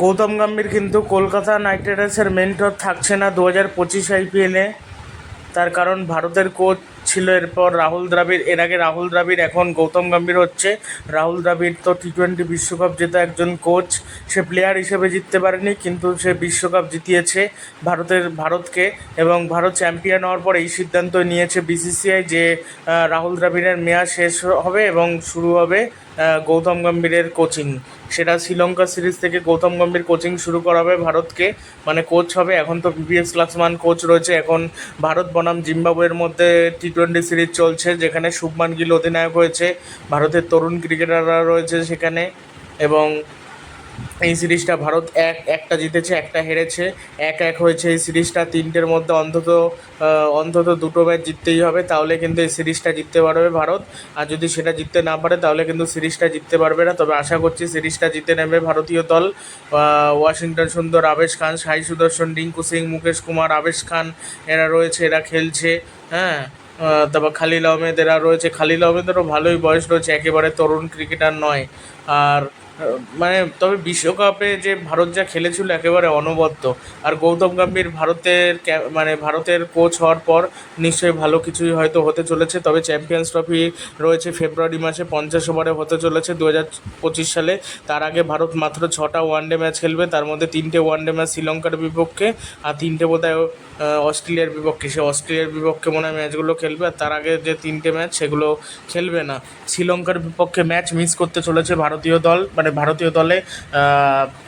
গৌতম গম্ভীর কিন্তু কলকাতা নাইট রাইডার্সের মেন্টর থাকছে না দু হাজার পঁচিশ আইপিএলে। তার কারণ ভারতের কোচ ছিল এরপর রাহুল দ্রাবিড়, এর আগে রাহুল দ্রাবিড়, এখন গৌতম গম্ভীর হচ্ছে। রাহুল দ্রাবিড় তো টি টোয়েন্টি বিশ্বকাপ জেতা একজন কোচ সে প্লেয়ার হিসেবে জিততে পারেনি, কিন্তু সে বিশ্বকাপ জিতিয়েছে ভারতের, ভারতকে এবং ভারত চ্যাম্পিয়ন হওয়ার পর এই সিদ্ধান্ত নিয়েছে বিসিসিআই যে রাহুল দ্রাবিড়ের মেয়াদ শেষ হবে এবং শুরু হবে গৌতম গম্ভীরের কোচিং সেটা শ্রীলঙ্কা সিরিজ থেকে গৌতম গম্ভীর কোচিং শুরু করা হবে ভারতকে মানে কোচ হবে। এখন তো বিপিএস লাক্সমান কোচ রয়েছে। এখন ভারত বনাম জিম্বাবুয়ের মধ্যে টি টোয়েন্টি সিরিজ চলছে, যেখানে শুভমান গিল অধিনায়ক হয়েছে, ভারতের তরুণ ক্রিকেটাররা রয়েছে সেখানে, এবং এই সিরিজটা ভারত এক, একটা জিতেছে, একটা হেরেছে, এক এক হয়েছে এই সিরিজটা, তিনটের মধ্যে অন্তত অন্তত দুটো ম্যাচ জিততেই হবে, তাহলে কিন্তু এই সিরিজটা জিততে পারবে ভারত, আর যদি সেটা জিততে না পারে, তাহলে কিন্তু সিরিজটা জিততে পারবে না, তবে আশা করছি সিরিজটা জিতে নেবে ভারতীয় দল ওয়াশিংটন সুন্দর, আবেশ খান, সাই সুদর্শন, রিঙ্কু সিং, মুকেশ কুমার, আবেশ খান, এরা রয়েছে, এরা খেলছে হ্যাঁ তারপর খালিল আহমেদ এরা রয়েছে। খালিল আহমেদেরও ভালোই বয়স রয়েছে, একেবারে তরুণ ক্রিকেটার নয়। আর মানে তবে বিশ্বকাপে যে ভারত যা খেলেছিল একেবারে অনবদ্য। আর গৌতম গম্ভীর ভারতের মানে ভারতের কোচ হওয়ার পর নিশ্চয়ই ভালো কিছুই হয়তো হতে চলেছে। তবে চ্যাম্পিয়ন্স ট্রফি রয়েছে ফেব্রুয়ারি মাসে, পঞ্চাশ ওভারে হতে চলেছে দু পঁচিশ সালে। তার আগে ভারত মাত্র ছটা ওয়ানডে ম্যাচ খেলবে। তার মধ্যে তিনটে ওয়ানডে ম্যাচ শ্রীলঙ্কার বিপক্ষে আর তিনটে বোধ হয় অস্ট্রেলিয়ার বিপক্ষে। সে অস্ট্রেলিয়ার বিপক্ষে মনে হয় ম্যাচগুলো খেলবে আর তার আগে যে তিনটে ম্যাচ সেগুলো খেলবে না। শ্রীলঙ্কার বিপক্ষে ম্যাচ মিস করতে চলেছে ভারতীয় দল মানে ভারতীয় দলে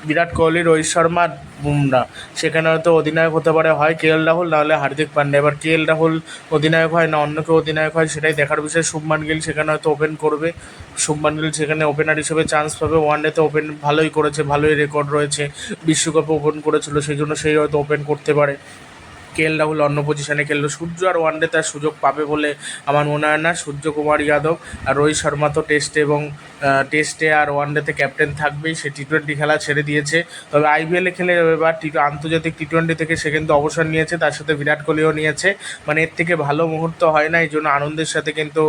বিরাট কোহলি, রোহিত শর্মা, বুমরা। সেখানে হয়তো অধিনায়ক হতে পারে, হয় কে এল রাহুল নাহলে হার্দিক পান্ডে। এবার কে এল রাহুল অধিনায়ক হয় না, অন্য কেউ অধিনায়ক হয় সেটাই দেখার বিষয়। শুভমান গিল সেখানে হয়তো ওপেন করবে। শুভমান গিল সেখানে ওপেনার হিসেবে চান্স পাবে। ওয়ান ওয়ানডেতে ওপেন ভালোই করেছে, ভালোই রেকর্ড রয়েছে। বিশ্বকাপে ওপেন করেছিল সেই জন্য সেই হয়তো ওপেন করতে পারে। কে এল রাহুল অন্য পজিশনে খেললো। সূর্য আর ওয়ানডে তার সুযোগ পাবে বলে আমার মনে হয় না। সূর্যকুমার যাদব আর রোহিত শর্মা তো টেস্টে এবং টেস্টে আর ওয়ানডেতে ক্যাপ্টেন থাকবেই। সে টি টোয়েন্টি খেলা ছেড়ে দিয়েছে। তবে আইপিএলে খেলে এবার টি আন্তর্জাতিক টি টোয়েন্টি থেকে সে কিন্তু অবসর নিয়েছে। তার সাথে বিরাট কোহলিও নিয়েছে। মানে এর থেকে ভালো মুহূর্ত হয় না এই জন্য আনন্দের সাথে কিন্তু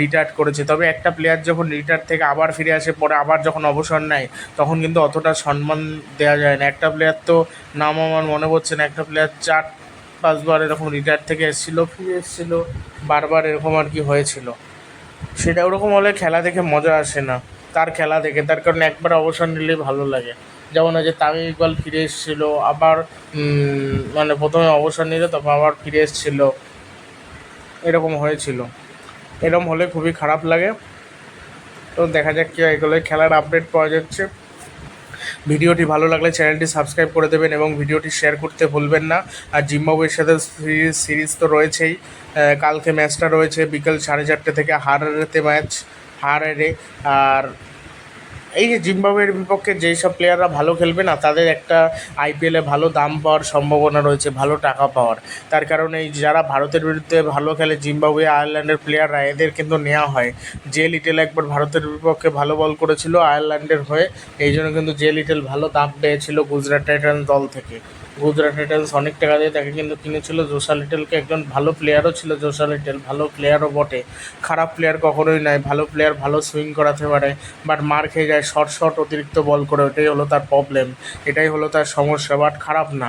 রিটায়ার্ড করেছে। তবে একটা প্লেয়ার যখন রিটায়ার থেকে আবার ফিরে আসে, পরে আবার যখন অবসর নেয়, তখন কিন্তু অতটা সম্মান দেওয়া যায় না। একটা প্লেয়ার তো নাম আমার মনে পড়ছে না, একটা প্লেয়ার চার পাঁচবার এরকম রিটায়ার থেকে এসেছিল, ফিরে এসেছিল, বারবার এরকম আর কি হয়েছিল। সেটা ওরকম হলে খেলা দেখে মজা আসে না, তার খেলা দেখে, তার কারণে একবার অবসর নিলেই ভালো লাগে। যেমন যে তামিম ইকবাল ফিরে এসেছিল, আবার মানে প্রথমে অবসর নিলে তারপর আবার ফিরে এসেছিল। এরকম হয়েছিল। এরকম হলে খুবই খারাপ লাগে। তো দেখা যাক কী হয় এগুলো খেলার আপডেট পাওয়া যাচ্ছে। ভিডিওটি ভালো লাগলে চ্যানেলটি সাবস্ক্রাইব করে দেবেন এবং ভিডিওটি শেয়ার করতে ভুলবেন না। আর জিম্বাবুয়ের সাথে সিরিজ সিরিজ তো রয়েছেই। কালকে ম্যাচটা রয়েছে বিকেল সাড়ে চারটে থেকে হারারেতে ম্যাচ, হারারে। আর এই যে জিম্বাবুয়ের বিপক্ষে যেই সব প্লেয়াররা ভালো খেলবে না, তাদের একটা আইপিএলে ভালো দাম পাওয়ার সম্ভাবনা রয়েছে, ভালো টাকা পাওয়ার। তার কারণে এই যারা ভারতের বিরুদ্ধে ভালো খেলে, জিম্বাবুয়ে, আয়ারল্যান্ডের প্লেয়াররা এদের কিন্তু নেওয়া হয়। যে লিটেল একবার ভারতের বিপক্ষে ভালো বল করেছিল আয়ারল্যান্ডের হয়ে, এই জন্য কিন্তু যে লিটেল ভালো দাম পেয়েছিল গুজরাট টাইটান্স দল থেকে। গুজরাট টাইটান্স অনেক টাকা দিয়ে তাকে কিন্তু কিনেছিল। জোসা লিটেলকে একজন ভালো প্লেয়ারও ছিল, জোসা লিটেল। ভালো প্লেয়ারও বটে। খারাপ প্লেয়ার কখনোই নাই। ভালো প্লেয়ার ভালো সুইং করাতে পারে বাট মার খেয়ে যায় শর্ট শর্ট অতিরিক্ত বল করে। ওটাই হলো তার প্রবলেম এটাই হলো তার সমস্যা বাট খারাপ না।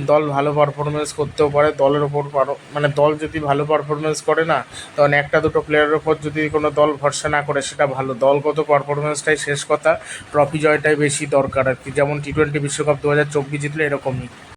দল ভালো পারফরমেন্স করতেও পারে, দলের ওপর পারো- মানে দল যদি ভালো পারফরমেন্স করে না, তখন একটা দুটো প্লেয়ারের ওপর যদি কোনো দল ভরসা না করে, সেটা ভালো। দলগত পারফরমেন্সটাই শেষ কথা ট্রফি জয়টাই বেশি দরকার আর কি। যেমন টি টোয়েন্টি বিশ্বকাপ দু হাজার চব্বিশ জিতলে এরকমই।